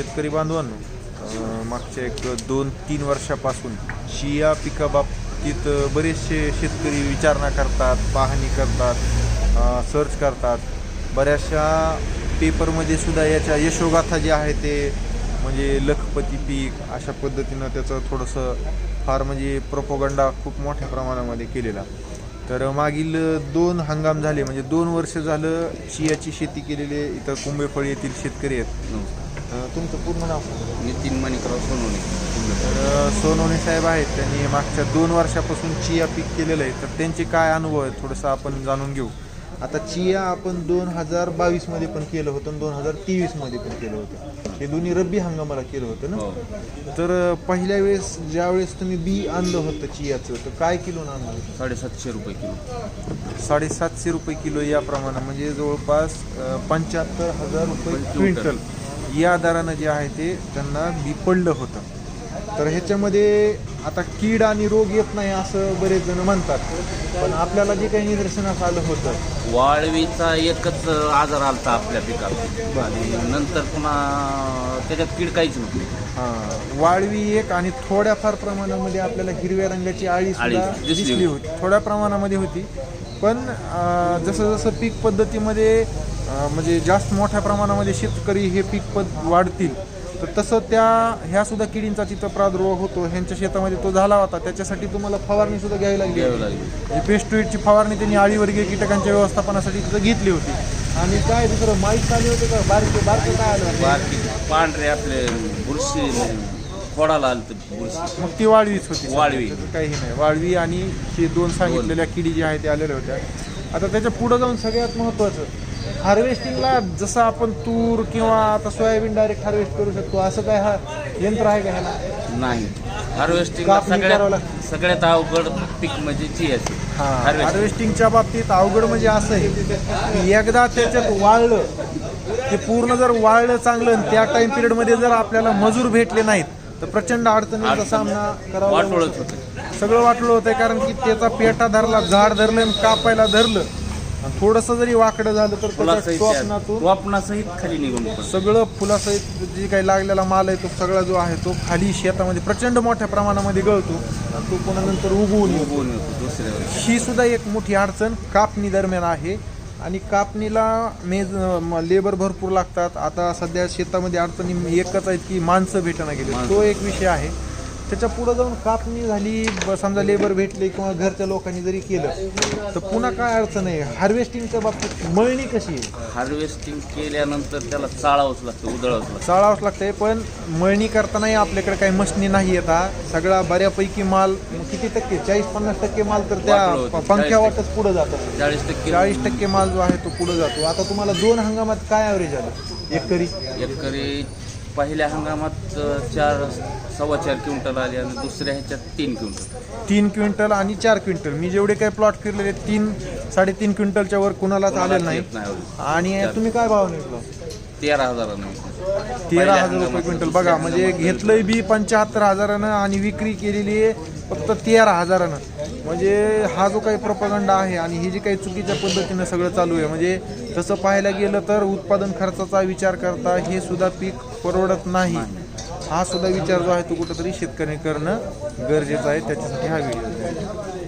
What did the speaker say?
शेतकरी बांधवांनो मागच्या एक दोन तीन वर्षापासून शिया पिकाबाबतीत बरेचसे शेतकरी विचारणा करतात पाहणी करतात सर्च करतात. बऱ्याचशा पेपरमध्ये सुद्धा याच्या यशोगाथा जे आहे ते म्हणजे लखपती पीक अशा पद्धतीनं त्याचं थोडंसं फार म्हणजे प्रोपोगंडा खूप मोठ्या प्रमाणामध्ये केलेला. तर मागील दोन हंगाम झाले म्हणजे दोन वर्ष झालं चियाची शेती केलेले इथं कुंभेफळ येथील शेतकरी आहेत. नमस्कार. तुमचं पूर्ण नाव सांगा. नितीन माणिकराव सोनवणे. तर सोनवणे साहेब आहेत त्यांनी मागच्या दोन वर्षापासून चिया पीक केलेलं आहे. तर त्यांचे काय अनुभव आहेत? थोडंसं आपण जाणून घेऊ. आता चिया आपण दोन हजार बावीसमध्ये पण केलं होतं दोन हजार तेवीसमध्ये पण केलं होतं. हे दोन्ही रब्बी हंगामाला केलं होतं ना? हो. तर पहिल्या वेळेस ज्या वेळेस तुम्ही बी आणलं होतं चियाचं तर काय किलो आणलं होतं? साडेसातशे रुपये किलो. साडेसातशे रुपये किलो या प्रमाणात. म्हणजे जवळपास पंच्याहत्तर हजार रुपये क्विंटल. या दरानं जे आहे ते त्यांना बी पडलं होतं. तर ह्याच्यामध्ये आता कीड आणि रोग येत नाही असं बरेच जण म्हणतात. पण आपल्याला जे काही निदर्शनास आलं होतं. वाळवीचा एकच आजार आलता आपल्या पिकाला. आणि नंतर पुन्हा त्याच्यात कीड काहीच नव्हती हां वाळवी एक आणि थोड्याफार प्रमाणामध्ये आपल्याला हिरव्या रंगाची आळी दिसली होती. थोड्या प्रमाणामध्ये होती. पण जसं जसं पीक पद्धतीमध्ये म्हणजे जास्त मोठ्या प्रमाणामध्ये शेतकरी हे पीक पद वाढतील. तर तसं त्या ह्या सुद्धा किडींचा तिथं प्रादुर्भाव होतो. ह्यांच्या शेतामध्ये तो झाला होता. त्याच्यासाठी तुम्हाला फवारणी सुद्धा घ्यावी लागली. लागेल. म्हणजे पेस्टोईडची फवारणी त्यांनी आळीवर्गीय कीटकांच्या व्यवस्थापनासाठी तिथं घेतली होती. आणि काय दुसरं माहीत आले होते का? बारके बारके काय आलं? बारकी. पांढरे आपले बुरशी खोडाला आलं तर बुरशी. मग ती वाळवीच होती. वाळवी. काही नाही. वाळवी आणि हे दोन सांगितलेल्या किडी ज्या आहेत त्या आलेल्या होत्या. आता त्याच्या पुढे जाऊन सगळ्यात महत्त्वाचं हार्वेस्टिंगला जसं आपण तूर किंवा आता सोयाबीन डायरेक्ट हार्वेस्ट करू शकतो असं काय हा यंत्र आहे का ह्याला नाही हार्वेस्टिंग कापणी सगळ्यात करावं लागतं. सगळ्यात अवघड पीक म्हणजे चियाची हा हार्वेस्टिंग हार्वेस्टिंगच्या बाबतीत अवघड म्हणजे असं आहे की एकदा त्याच्यात वाळलं ते पूर्ण जर वाळलं चांगलं आणि त्या टाइम पिरियडमध्ये जर आपल्याला मजूर भेटले नाहीत तर प्रचंड अडचणीचा अडचण. सामना करावा वाटोळत. होतं सगळं वाटलं होतं कारण की त्याचा पेटा धरला झाड धरलं आणि कापायला धरलं आणि थोडंसं जरी वाकडं झालं तर त्याच्या टोपणातून खाली निघून पडतं. सगळं फुलासहित जे काही लागलेला माल आहे तो सगळा जो आहे तो खाली शेतामध्ये प्रचंड मोठ्या प्रमाणामध्ये गळतो. आणि तो पुन्हा नंतर उगवून येतो. उगवून येतो दुसऱ्या वेळेस. ही सुद्धा एक मोठी अडचण कापणी दरम्यान आहे. आणि कापणीला मेज लेबर भरपूर लागतात. आता सध्या शेतामध्ये अडचणी एकच आहेत की माणसं भेटणं गेले. तो एक विषय आहे. त्याच्या पुढे जाऊन कापणी झाली ब- समजा लेबर भेटले किंवा घरच्या लोकांनी जरी केलं तर पुन्हा काय अडचण आहे? हार्वेस्टिंगच्या बाबतीत मळणी कशी आहे? हार्वेस्टिंग केल्यानंतर त्याला चाळावंच लागतं उधळावंच लागतं. चाळावंच लागतंय पण मळणी करतानाही आपल्याकडे काही मशनी नाही येतात सगळा बऱ्यापैकी माल किती टक्के? चाळीस पन्नास टक्के माल तर त्या होतं. पंख्या वाटच पुढे जातात चाळीस टक्के चाळीस टक्के माल जो आहे तो पुढे जातो. आता तुम्हाला दोन हंगामात काय ॲव्हरेज आलं? एकरी एकरी पहिल्या हंगामात अ, चार सव्वा चार क्विंटल आले आणि दुसऱ्या ह्याच्यात तीन क्विंटल. तीन क्विंटल आणि चार क्विंटल. मी जेवढे काही प्लॉट फिरलेले तीन साडेतीन क्विंटलच्या वर कुणालाच आलेलं नाही. येत नाही एवढं. आणि तुम्ही काय भाव निघलो तेरा हजारानं तेरा हजार रुपये क्विंटल. बघा म्हणजे घेतलंय बी पंच्याहत्तर हजारानं आणि विक्री केलेली आहे फक्त तेरा हजारानं. म्हणजे हा जो काही प्रपगंड आहे आणि ही जी काही चुकीच्या पद्धतीनं सगळं चालू आहे म्हणजे तसं पाहायला गेलं तर उत्पादन खर्चाचा विचार करता हे सुद्धा पीक परवडत नाही. हा सुद्धा विचार जो आहे तो कुठंतरी शेतकरी करणं गरजेचं आहे. त्याच्यासाठी हा व्हिडिओ